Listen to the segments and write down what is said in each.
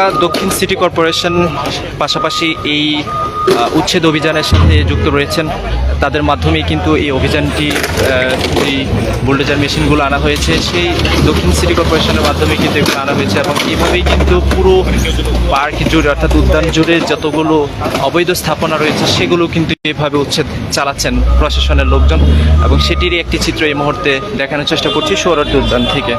ঢাকা দক্ষিণ city corporation পাশাপাশি এই উচ্ছেদ অভিযানের সাথে যুক্ত রয়েছেন। তাদের মাধ্যমেই কিন্তু এই অভিযানটি যেই বুলডোজার মেশিনগুলো আনা হয়েছে। সেই দক্ষিণ সিটি কর্পোরেশনের মাধ্যমে কিন্তু এগুলো আনা হয়েছে এবং এইভাবেই কিন্তু পুরো পার্ক জুড়ে, অর্থাৎ উদ্যান জুড়ে যতগুলো অবৈধ স্থাপনা রয়েছে, সেগুলো কিন্তু এভাবে উচ্ছেদ চালাচ্ছেন প্রশাসনের লোকজন এবং সেটিরই একটি চিত্র এই মুহূর্তে দেখানোর চেষ্টা করছি সৌরভ উদ্যান থেকে।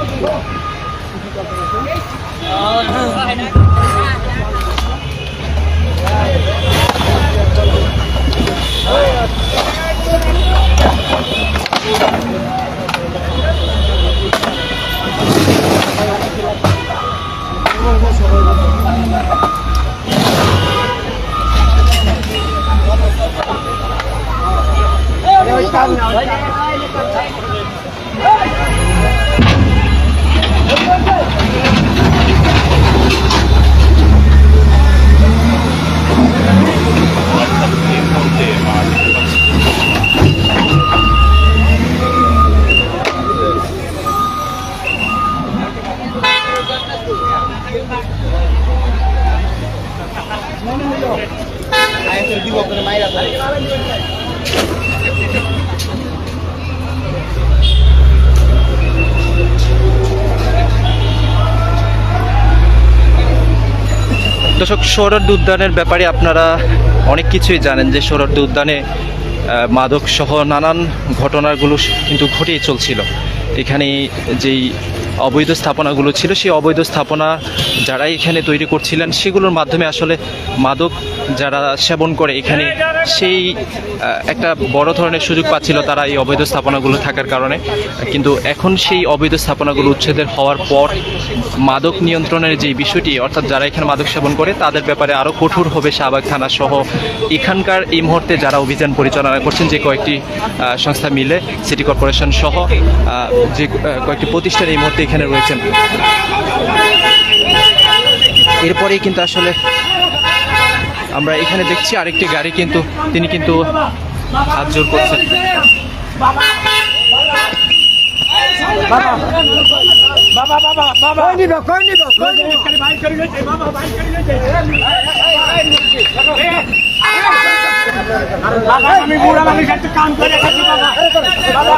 দর্শক সৌরদ উদ্যানের ব্যাপারে আপনারা অনেক কিছুই জানেন যে সৌরদ উদ্যানে মাদকসহ মাদক সহ নানান ঘটনাগুলো কিন্তু ঘটেই চলছিল। এখানে যেই অবৈধ স্থাপনাগুলো ছিল, সেই অবৈধ স্থাপনা যারা এখানে তৈরি করছিলেন, সেগুলোর মাধ্যমে আসলে মাদক যারা সেবন করে এখানে, সেই একটা বড় ধরনের সুযোগ পাচ্ছিল তারা এই অবৈধ স্থাপনাগুলো থাকার কারণে। কিন্তু এখন সেই অবৈধ স্থাপনাগুলো উচ্ছেদের হওয়ার পর মাদক নিয়ন্ত্রণের যে বিষয়টি, অর্থাৎ যারা এখানে মাদক সেবন করে, তাদের ব্যাপারে আরও কঠোর হবে শাহবাগ থানা সহ। এখানকার এই মুহূর্তে যারা অভিযান পরিচালনা করছেন, যে কয়েকটি সংস্থা মিলে, সিটি কর্পোরেশন সহ যে কয়েকটি প্রতিষ্ঠান এই মুহূর্তে এখানে রয়েছেন এরপরেই কিন্তু আসলে আমরা এখানে দেখছি আরেকটি গাড়ি কিন্তু তিনি কিন্তু হাত জোর করছেন আমি বুড়া মানুষ একটু কাম করে বাবা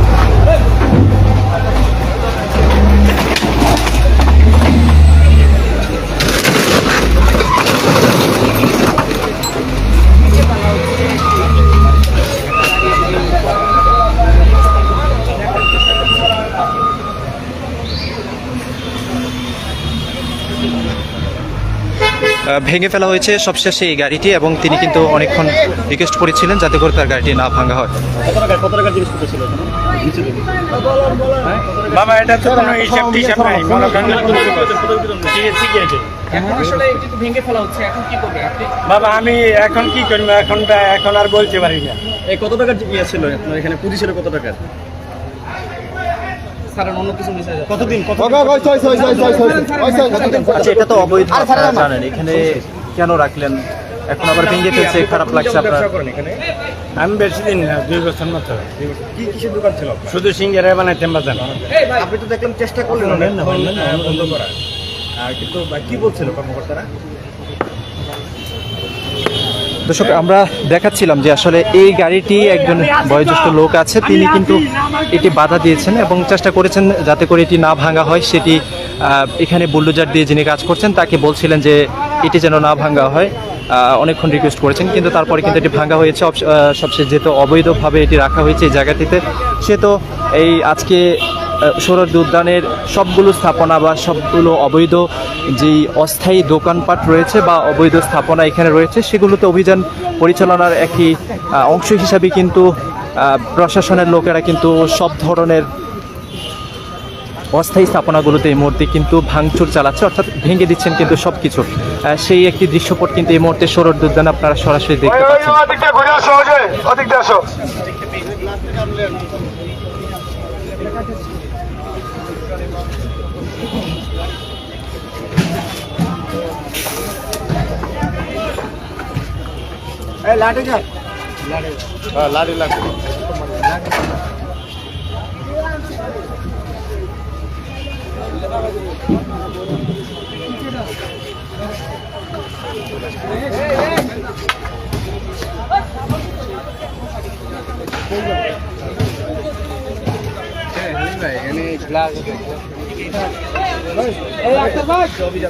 ভেঙে ফেলা হয়েছে। সবশেষে এই গাড়িটি এবং তিনি কিন্তু অনেকক্ষণ রিকোয়েস্ট করেছিলেন যাতে করে তার গাড়িটি না ভাঙা হয়। বাবা এটা তো কোনো হিসাব টিসাব নাই মনে করেন ঠিক আছে ঠিক আছে আসলে এটি তো ভেঙে ফেলা হচ্ছে এখন কি করবে আপনি বাবা আমি এখন কি করব? এখন এখন আর বলতে পারি না। এই কত টাকার ইয়ে ছিল আপনার এখানে? পুঁজি ছিল কত টাকার? এটা তো অবৈধ জানেন এখানে কেন রাখলেন এখন আবার ভেঙে ফেলছে খারাপ লাগছে আপনার আমি বেশি দিন না দুই বছর মতো কি কিসের দোকান ছিল শুধু সিঙ্গারা বানাইতাম বাজান আপনি তো দেখলাম চেষ্টা করলেন বন্ধ করা কিন্তু কি বলছিল কর্মকর্তারা দর্শক, আমরা দেখাচ্ছিলাম যে আসলে এই গাড়িটি একজন বয়োজ্যেষ্ঠ লোক আছে। তিনি কিন্তু এটি বাধা দিয়েছেন এবং চেষ্টা করেছেন যাতে করে এটি না ভাঙা হয়। সেটি এখানে বুলডোজার দিয়ে যিনি কাজ করছেন, তাকে বলছিলেন যে এটি যেন না ভাঙা হয়। অনেকক্ষণ রিকোয়েস্ট করেছেন, কিন্তু তারপরে কিন্তু এটি ভাঙা হয়েছে। সবশেষ যেহেতু অবৈধভাবে এটি রাখা হয়েছে এই জায়গাটিতে, সে তো এই আজকে সৌরদ উদ্যানের সবগুলো স্থাপনা বা সবগুলো অবৈধ যেই অস্থায়ী দোকানপাট রয়েছে বা অবৈধ স্থাপনা এখানে রয়েছে সেগুলোতে অভিযান পরিচালনার একটি অংশ হিসাবে কিন্তু প্রশাসনের লোকেরা কিন্তু সব ধরনের অস্থায়ী স্থাপনাগুলোতে এই মুহূর্তে কিন্তু ভাঙচুর চালাচ্ছে অর্থাৎ ভেঙে দিচ্ছেন কিন্তু সব কিছু সেই একটি দৃশ্যপট কিন্তু এই মুহূর্তে সৌরদ উদ্যান আপনারা সরাসরি দেখতে পাচ্ছেন। আসো এই লাঠি লাগবে।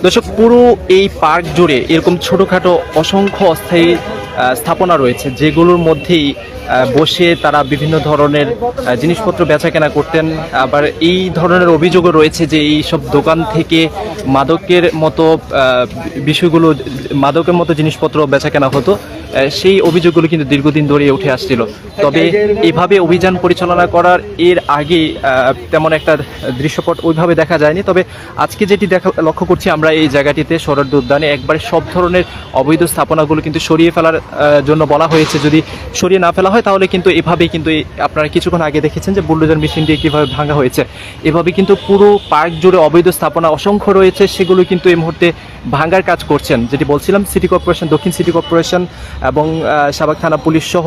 দর্শক পুরো এই পার্ক জুড়ে এরকম ছোটোখাটো অসংখ্য অস্থায়ী স্থাপনা রয়েছে, যেগুলোর মধ্যেই বসে তারা বিভিন্ন ধরনের জিনিসপত্র বেচাকেনা করতেন। আবার এই ধরনের অভিযোগও রয়েছে যে এই সব দোকান থেকে মাদকের মতো বিষয়গুলো, মাদকের মতো জিনিসপত্র বেচাকেনা হতো। সেই অভিযোগগুলো কিন্তু দীর্ঘদিন ধরে উঠে আসছিল। তবে এভাবে অভিযান পরিচালনা করার এর আগে তেমন একটা দৃশ্যপট ওইভাবে দেখা যায়নি। তবে আজকে যেটি দেখা, লক্ষ্য করছি আমরা এই জায়গাটিতে শরৎ উদ্যানে একবারে সব ধরনের অবৈধ স্থাপনাগুলো কিন্তু সরিয়ে ফেলার জন্য বলা হয়েছে, যদি সরিয়ে না ফেলা হয়, তাহলে কিন্তু এভাবেই কিন্তু আপনারা কিছুক্ষণ আগে দেখেছেন যে বুলডোজার মেশিন দিয়ে কীভাবে ভাঙা হয়েছে। এভাবে কিন্তু পুরো পার্ক জুড়ে অবৈধ স্থাপনা অসংখ্য রয়েছে, সেগুলো কিন্তু এই মুহূর্তে ভাঙার কাজ করছেন। যেটি বলছিলাম, সিটি কর্পোরেশন, দক্ষিণ সিটি কর্পোরেশন এবং সাবাক থানা পুলিশ সহ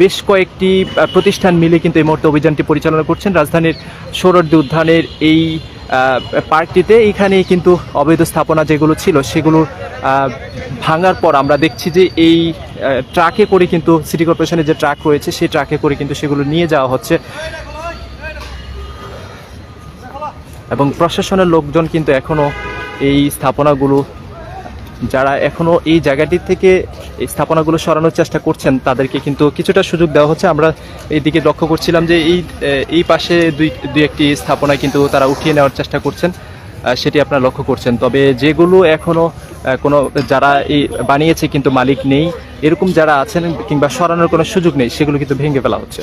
বেশ কয়েকটি প্রতিষ্ঠান মিলে কিন্তু এই মুহূর্তে অভিযানটি পরিচালনা করছেন। রাজধানীর সৌরদ্দি উদ্যানের এই পার্কটিতে এইখানে কিন্তু অবৈধ স্থাপনা যেগুলো ছিল সেগুলোর ভাঙার পর আমরা দেখছি যে এই ট্রাকে করে কিন্তু সিটি কর্পোরেশনের যে ট্রাক রয়েছে সেই ট্রাকে করে কিন্তু সেগুলো নিয়ে যাওয়া হচ্ছে। এবং প্রশাসনের লোকজন কিন্তু এখনও এই স্থাপনাগুলো যারা এখনও এই জায়গাটি থেকে স্থাপনাগুলো সরানোর চেষ্টা করছেন তাদেরকে কিন্তু কিছুটা সুযোগ দেওয়া হচ্ছে। আমরা এইদিকে লক্ষ্য করছিলাম যে এই এই পাশে দুই দুই একটি স্থাপনা কিন্তু তারা উঠিয়ে নেওয়ার চেষ্টা করছেন সেটি আপনারা লক্ষ্য করছেন। তবে যেগুলো এখনও আহ, কোনো যারা এই বানিয়েছে কিন্তু মালিক নেই এরকম যারা আছেন কিংবা সরানোর কোনো সুযোগ নেই সেগুলো কিন্তু ভেঙে ফেলা হচ্ছে।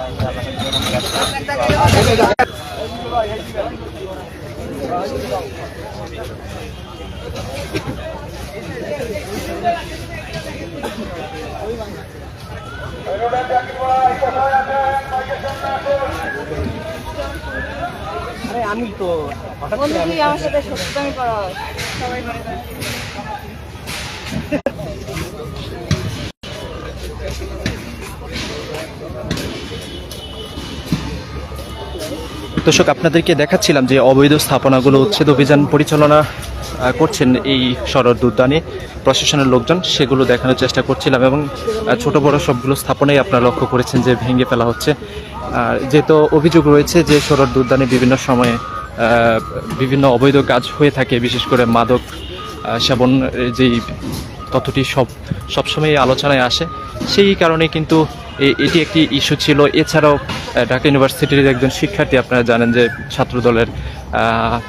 বন্ধু কি আমার সাথে সত্যি আমি করা সবাই দর্শক, আপনাদেরকে দেখাচ্ছিলাম যে অবৈধ স্থাপনাগুলো উচ্ছেদ অভিযান পরিচালনা করছেন এই শরৎ উদ্যানে প্রশাসনের লোকজন সেগুলো দেখানোর চেষ্টা করছিলাম এবং ছোট বড় সবগুলো স্থাপনাই আপনারা লক্ষ্য করেছেন যে ভেঙে ফেলা হচ্ছে। আর যেহেতু অভিযোগ রয়েছে যে শরৎ উদ্যানে বিভিন্ন সময়ে বিভিন্ন অবৈধ কাজ হয়ে থাকে, বিশেষ করে মাদক সেবন যেই তথ্যটি সব সবসময় আলোচনায় আসে, সেই কারণে কিন্তু এটি একটি ইস্যু ছিল। এছাড়াও ঢাকা ইউনিভার্সিটির একজন শিক্ষার্থী আপনারা জানেন যে ছাত্রদলের আহ,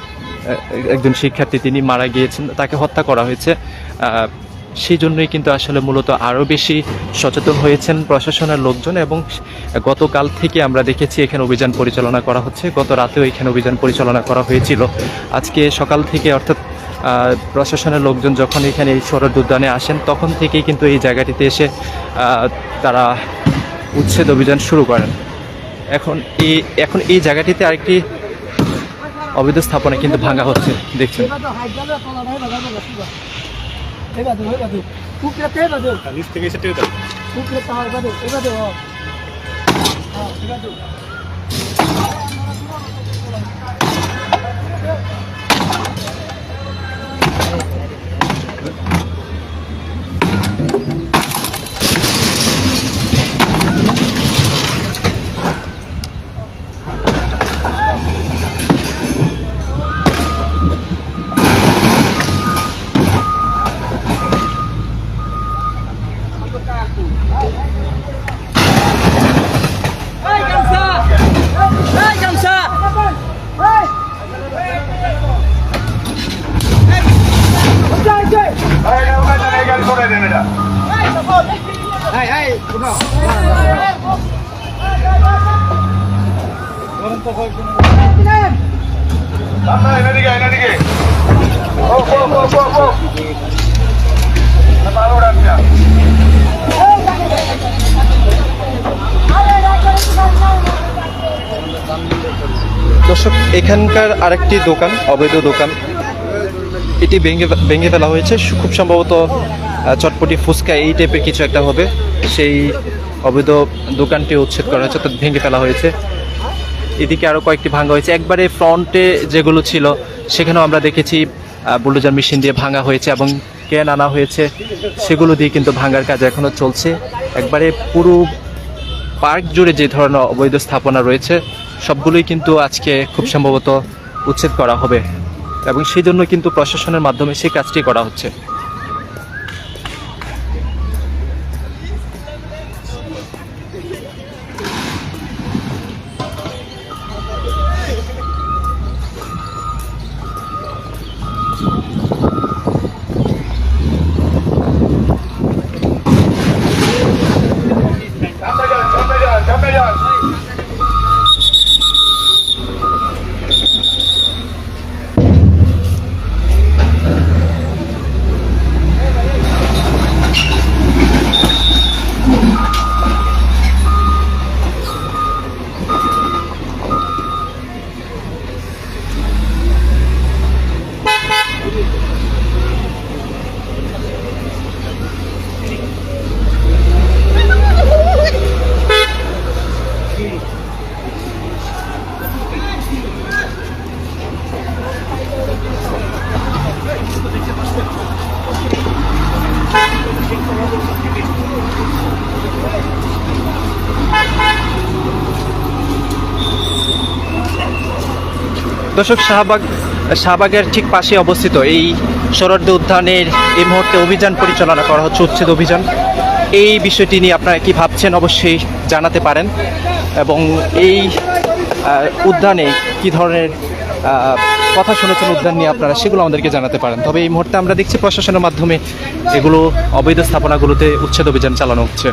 একজন শিক্ষার্থী তিনি মারা গিয়েছেন তাকে হত্যা করা হয়েছে। সেই জন্যই কিন্তু আসলে মূলত আরও বেশি সচেতন হয়েছেন প্রশাসনের লোকজন এবং গতকাল থেকে আমরা দেখেছি এখানে অভিযান পরিচালনা করা হচ্ছে। গত রাতেও এখানে অভিযান পরিচালনা করা হয়েছিল। আজকে সকাল থেকে অর্থাৎ প্রশাসনের লোকজন যখন এখানে এই শরৎ উদ্যানে আসেন, তখন থেকেই কিন্তু এই জায়গাটিতে এসে তারা উচ্ছেদ অভিযান শুরু করেন। এখন এই এখন এই জায়গাটিতে আরেকটি অবৈধ স্থাপনা কিন্তু ভাঙা হচ্ছে, দেখছেন। দর্শক, এখানকার আরেকটি দোকান, অবৈধ দোকান। এটি ভেঙে ভেঙে ফেলা হয়েছে। খুব সম্ভবত চটপটি ফুচকা এই টাইপের কিছু একটা হবে। সেই অবৈধ দোকানটি উচ্ছেদ করা হয়েছে, অর্থাৎ ভেঙে ফেলা হয়েছে। এদিকে আরও কয়েকটি ভাঙা হয়েছে। একবারে ফ্রন্টে যেগুলো ছিল, সেখানেও আমরা দেখেছি বুলডোজার মেশিন দিয়ে ভাঙা হয়েছে এবং ক্যান আনা হয়েছে। সেগুলো দিয়ে কিন্তু ভাঙার কাজ এখনও চলছে। একবারে পুরো পার্ক জুড়ে যে ধরনের অবৈধ স্থাপনা রয়েছে, সবগুলোই কিন্তু আজকে খুব সম্ভবত উচ্ছেদ করা হবে। এবং সেই জন্য কিন্তু প্রশাসনের মাধ্যমে সেই কাজটি করা হচ্ছে। দর্শক, শাহবাগ, শাহবাগের ঠিক পাশে অবস্থিত এই শরদ্দ উদ্যানের এই মুহূর্তে অভিযান পরিচালনা করা হচ্ছে, উচ্ছেদ অভিযান। এই বিষয়টি নিয়ে আপনারা কি ভাবছেন অবশ্যই জানাতে পারেন। এবং এই উদ্যানে কি ধরনের কথা শুনেছেন উদ্যান নিয়ে আপনারা, সেগুলো আমাদেরকে জানাতে পারেন। তবে এই মুহূর্তে আমরা দেখছি প্রশাসনের মাধ্যমে এগুলো অবৈধ স্থাপনাগুলোতে উচ্ছেদ অভিযান চালানো হচ্ছে।